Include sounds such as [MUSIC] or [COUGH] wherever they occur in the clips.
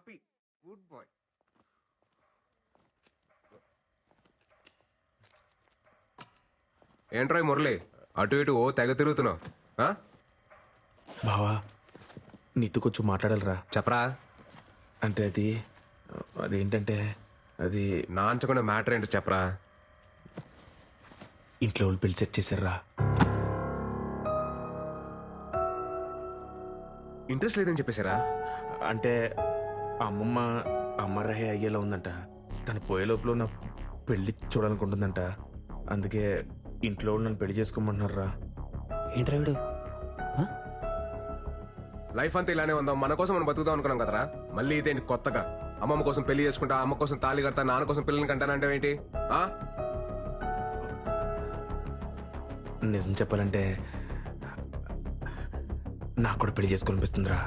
Happy good bye ఏంట్రాయ్ మురళి? అటు ఇటు ఓ తెగ తిరుగుతున్నావు. ఆ? బావా నీతో కొంచెం మాట్లాడాలరా. చెప్పరా? అంటే అది అదేంటంటే అది నాంచకుండా మ్యాటర్ ఏంటో చెప్పరా? ఇంట్లో వాళ్ళు పెళ్ళి సెట్ చేశారా? ఇంట్రెస్ట్ లేదని చెప్పేశారా? అంటే అమ్మమ్మ అమ్మరహే అయ్యేలా ఉందంట. తను పోయే లోపల నా పెళ్ళి చూడాలనుకుంటుందంట. అందుకే ఇంట్లో వాళ్ళు నన్ను పెళ్ళి చేసుకోమంటున్నారా ఏంట్రా వీడు? లైఫ్ అంతా ఇలానే ఉందాం. మన కోసం మనం బతుకుదాం అనుకున్నాం కదరా? మళ్ళీ ఇదేంటి కొత్తగా. అమ్మమ్మ కోసం పెళ్ళి చేసుకుంటా అమ్మ కోసం తాళి కడతా నాన్న కోసం పిల్లల్ని కంటానంటే ఏంటి? ఆ? నిజం చెప్పాలంటే నాకు కూడా పెళ్ళి చేసుకోవాలనిపిస్తుందిరా.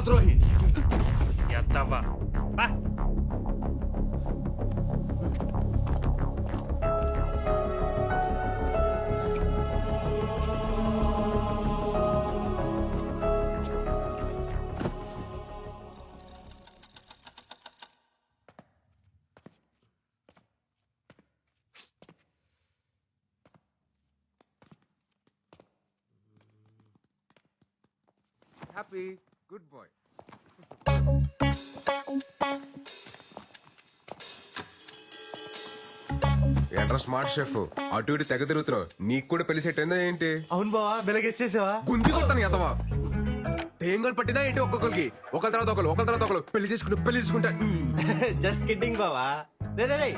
మిత్రద్రోహి ఎద్దవ్వా బా. Good bye. ఏంట్రా స్మార్ట్ షెఫ్? అటు ఇటు తెగ తిరుగుతున్నావు. నీకు కూడా పెళ్ళి సెట్ అయిందా ఏంటి? అవును బావా వెలగేసేసావా గుంజి కొడతాను ఎదవా తేంగలు పట్టినా ఏంటి ఒక్కొక్కరికి? ఒకరి తర్వాత ఒకరు ఒకరి తర్వాత ఒకరు పెళ్ళి చేసుకుంటూ పెళ్ళి చేసుకుంటా. జస్ట్ కిడ్డింగ్ [LAUGHS] బావా. రే రే రే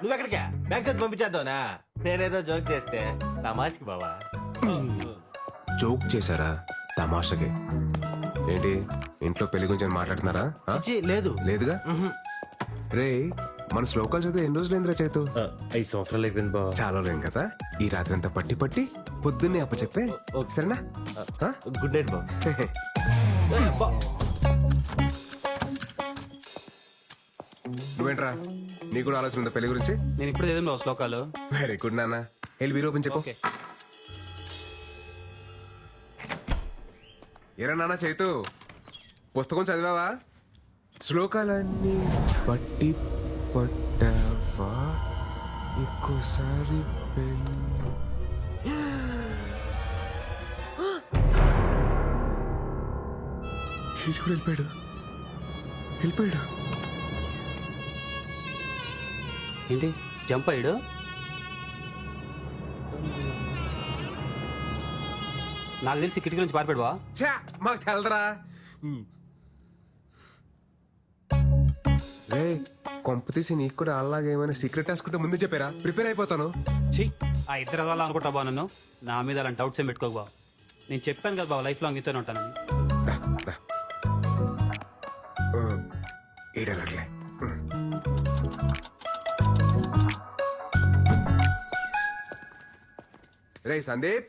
నువ్వు ఎక్కడికా బ్యాంక్ పంపించేద్దావునా నేనేదో జోక్ చేస్తే తమాష్కి బావా. జోక్ చేశారా? తమాషకి. ఏంటి? ఇంట్లో పెళ్ళి గురించి ఏమైనా మాట్లాడుతున్నారా? ఆ? ఛీ, లేదు. లేదుగా? రే మన శ్లోకాలు చదివి ఎన్ని రోజులు అయిందిరా చేతు? ఐదు సంవత్సరాలు అయిపోయింది బావా. చాలా రోజులు కదా? ఈ రాత్రి అంతా పట్టి పట్టి పొద్దున్నే అప్ప చెప్పే సరేనా? ఆ? గుడ్ నైట్ బావ. [LAUGHS] నువ్వేంట్రా? నీ కూడా ఆలోచన ఉందా పెళ్ళి గురించి? నేను ఇప్పుడు బావ శ్లోకాలు. వెరీ గుడ్ నాన్న. వెళ్ళి వీరు ఏరా నాన్న చైతు. పుస్తకం చదివావా? శ్లోకాలన్నీ పట్టి పట్టావా? ఇంకోసారి పెళ్ళి వీడు కూడా వెళ్ళిపోయాడు. వెళ్ళిపోయాడు. ఏంటి? జంప్ అయ్యాడు? నాకు తెలిసి కిటికీ నుంచి పారిపోయాడు బా. ఛా మాకు తెలదరా. రే కొంప తీసి నీకు కూడా అలాగే ఏమైనా సీక్రెట్ రాసుకుంటే ముందు చెప్పారా? ప్రిపేర్ అయిపోతాను. ఛీ ఆ ఇద్దరు అదవాళ్ళు అనుకుంటా బా నన్ను. నా మీద అలాంటి డౌట్స్ ఏం పెట్టుకోకు బా. నేను చెప్పాను కదా బా లైఫ్ లాంగ్ ఇంతనే ఉంటానని దా, దా. ఆ, ఏడలట్లే ఉమ్. రే సందీప్.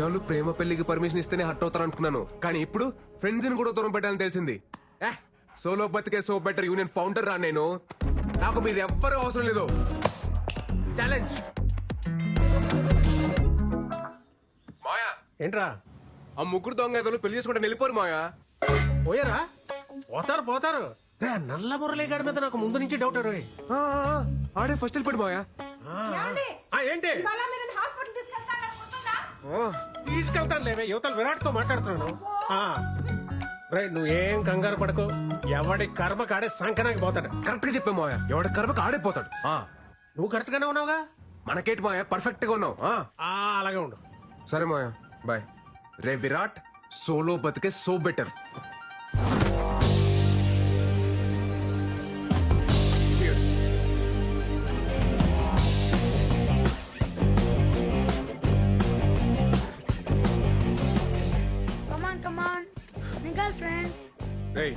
ఇన్నాళ్ళు ప్రేమ పెళ్ళికి పర్మిషన్ ఇస్తేనే హట్ అవుతారు అనుకున్నాను కానీ ఇప్పుడు ఫ్రెండ్స్ని కూడా దూరం పెట్టాలని తెలిసింది. ఏ సోలో బతికే సో బెటర్ యూనియన్ ఫౌండర్ రా నేను. నాకు మీరు ఎవ్వరూ అవసరం లేదు. ఛాలెంజ్ మాయా. ఏంట్రా? ఆ ముగ్గురు దొంగ ఏదో పెళ్ళి చేసుకుంటే వెళ్ళిపోరు మాయా. పోయారా? పోతారు పోతారు. రే, నల్ల మురళి గారి మీద నాకు ముందు నుంచి డౌట్ ఆ, ఆడే ఫస్ట్ వెళ్ళిపోడు మాయా? ఏంటి? తీసుకెళ్తాను లేవే. యువతలు విరాట్తో మాట్లాడుతున్నాను రే నువ్వేం కంగారు పడకు. ఎవడి కర్మ కాడే సంకనాకి పోతాడు. కరెక్ట్గా చెప్పే మావయ్య. ఎవడ కర్మకు ఆడైపోతాడు ఆ, నువ్వు కరెక్ట్ గానే ఉన్నావుగా? మనకేటి మావయ్య? పర్ఫెక్ట్గా ఉన్నావు. ఆ, ఆ, అలాగే ఉండు. సరే మావయ్య. బాయ్ రే విరాట్ సోలో బతికే సో బెటర్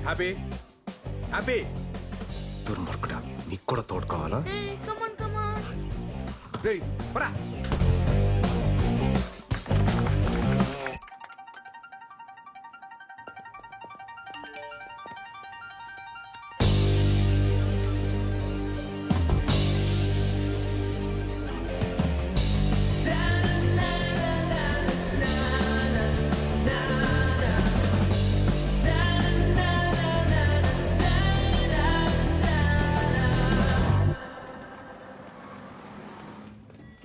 హ్యాపీ? హ్యాపీ? దుర్మార్గుడా నీకు కూడా తోడు కావాలా Hey, come on, come on. రే పరా.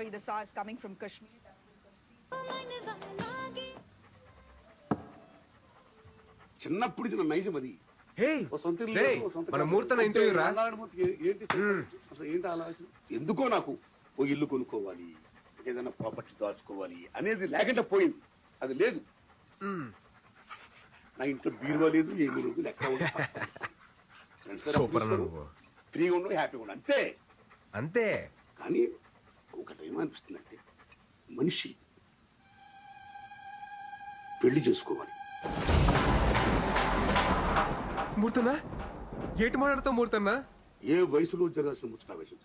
story the saw is coming from Kashmir. చిన్నప్పుడు ఇచ్చిన నైజం అది. మన అంటే ఇంటర్వ్యూ రా. ఏంటి? అసలు ఏంటి ఆలోచన? ఎందుకో నాకు ఓ ఇల్లు కొనుక్కోవాలి ఏదైనా ప్రాపర్టీ దాచుకోవాలి అనేది లేకుండా పోయింది. అది లేదు. నా ఇంట్లో బీరువా లేదు ఏమీ లేదు లెక్క ఫ్రీగా ఉండవు హ్యాపీగా ఉండవు అంతే. అంతే. కానీ ఒకటి ఏమనిపిస్తుందంటే మనిషి పెళ్ళి చేసుకోవాలి. మూర్తన్నా? ఏటి మాట్లాడుతావు మూర్తన్నా? ఏ వయసులో జరగాల్సిన ముచ్చట వయసు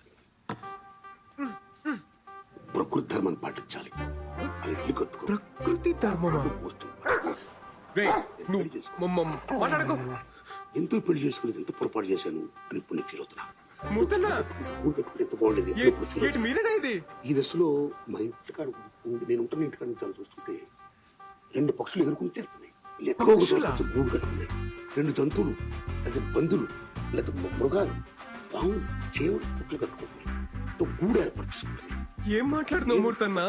ప్రకృతి ధర్మాన్ని పాటించాలి. ప్రకృతి నువ్వు మాట్లాడకు. ఎంతో పెళ్ళి చేసుకునేది ఎంత పొరపాటు చేశాను అని ఇప్పుడు నేను ఫీల్ అవుతున్నా. ఏటి మీరేనా ఇది. ఈ దశలో మన ఇంటికాడ నేను ఉంటున్న ఇంటికాడ నుంచి చూస్తుంటే రెండు పక్షులు ఎగురుకుని చేస్తున్నాయి? గూడు కట్టుకున్నాయి రెండు జంతువులు లేదా బంధువులు లేదా మృగాలు. పాము చేవలు పుట్లు కట్టుకుంటున్నాయి. గూడు ఏర్పాటు చేసుకుంటున్నాయి ఏం మాట్లాడుతున్నావు మూర్తన్నా?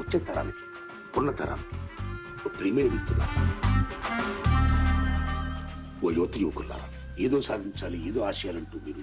వచ్చే తరానికి పున్న తరానికి ప్రియమైన మిత్రుడా ఓ యువత యువకులారా ఏదో సాధించాలి ఏదో ఆశయాలంటూ మీరు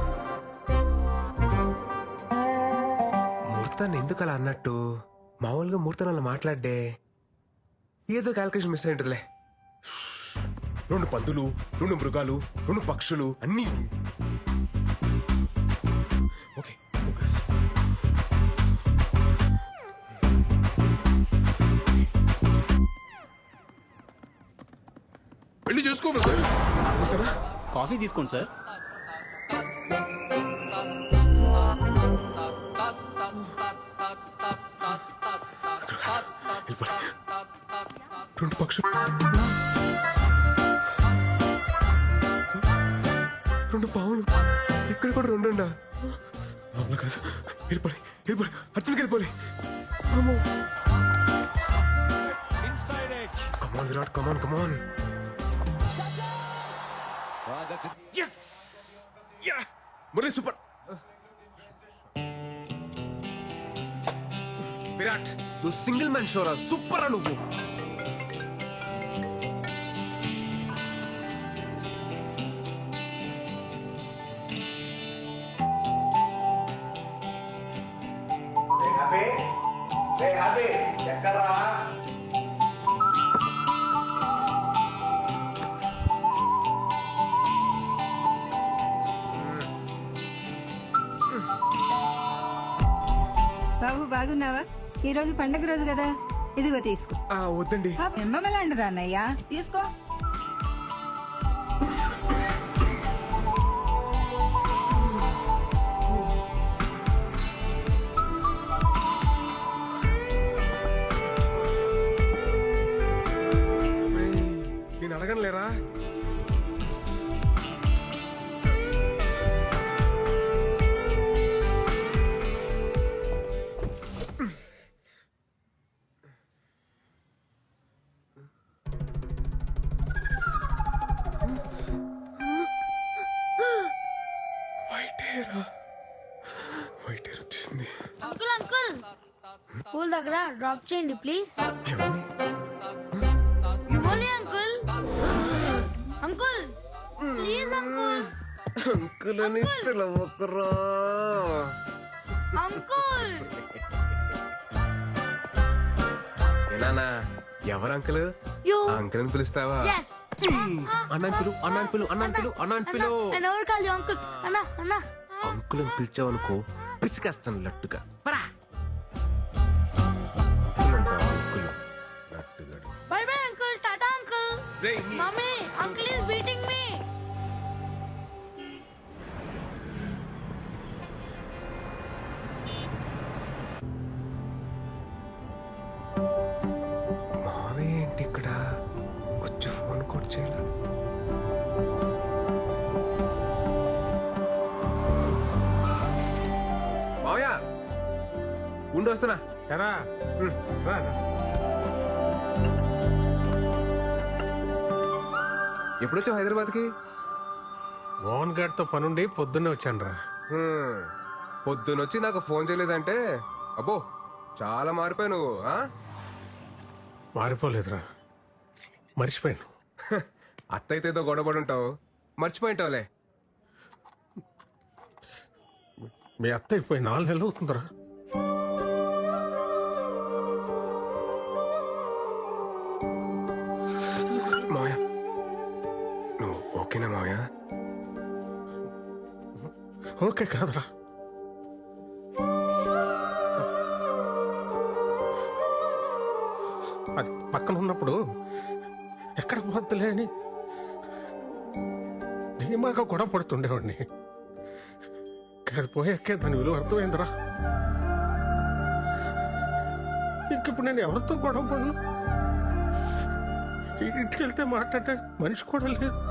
మూర్తాన్ని ఎందుకు అలా అన్నట్టు? మామూలుగా మూర్తాన్ని అలా మాట్లాడే ఏదో క్యాల్కులేషన్ మిస్ అయింటుందిలే రెండు పందులు రెండు మృగాలు రెండు పక్షులు అన్నీ ఓకే ఫోకస్ పెళ్ళి చేసుకో బ్రదర్ కాఫీ తీసుకోండి సార్ రెండు పక్షులు. రెండు పావులు. ఇక్కడ కూడా రెండు ఉండా అవునా కాదు. వెళ్ళిపోయి వెళ్ళిపోయి అర్జున్కి వెళ్ళిపోయి come on Virat come on come on yes ya Murali super Virat నువ్వు సింగిల్ మ్యాన్ షోరా సూపర్ రా బాబు బాగున్నావా? ఈ రోజు పండగ రోజు కదా. ఇదిగో తీసుకో. వద్దండి. మిమ్మల్ని అండదా అన్నయ్య తీసుకో. నేను అడగను లేరా? వైట్ హెయిర్ వైట్ హెయిర్ వచ్చేసింది. Uncle uncle. స్కూల్ దగ్గర డ్రాప్ చేయండి ప్లీజ్. Please uncle. అంకుల్. అని పిలవకురా. అంకుల్. ఏనానా ఎవరు అంకుల్? అంకుల్ అని పిలుస్తావా? ఎస్ అన్నాన్ పిలు అన్నాన్ పిలు అన్నాన్ పిలు అన్నాన్ పిలు. అన్న ఎవరు కాదు అంకుల్? అన్న అన్న. అంకుల్ అని పిలిచావనుకో పిసికేస్తాను లట్టుగా. పరా. Uncle? Bye bye uncle tata uncle. Mummy uncle is beating రా, రా. ఎప్పుడు వచ్చావు హైదరాబాద్కి? మోహన్ గారితో పనుండి పొద్దున్నే వచ్చాను రా. పొద్దునొచ్చి నాకు ఫోన్ చేయలేదంటే అబ్బో చాలా మారిపోయావు నువ్వు ఆ? మారిపోలేదురా. మర్చిపోయాను. [LAUGHS] అత్తయ్యతో ఏదో గొడవపడి ఉంటావు మర్చిపోయింటావులే. మీ అత్త అయిపోయి నాలుగు నెలలు అవుతుందిరా. ఓకే కాదురా. అది పక్కన ఉన్నప్పుడు ఎక్కడ పోద్దులే అని ధీమాగా గొడవ పడుతుండేవాడిని. అది పోయాకే దాని విలువ అర్థమైందిరా. ఇంక ఇప్పుడు నేను ఎవరితో గొడవ పడను? ఇంటికి వెళ్తే మాట్లాడే మనిషి కూడా లేదు.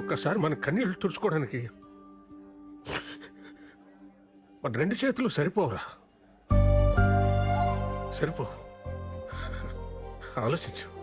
ఒక్కసారి మన కన్నీళ్ళు తుడుచుకోవడానికి మన రెండు చేతులు సరిపోవురా. సరిపో. ఆలోచించు.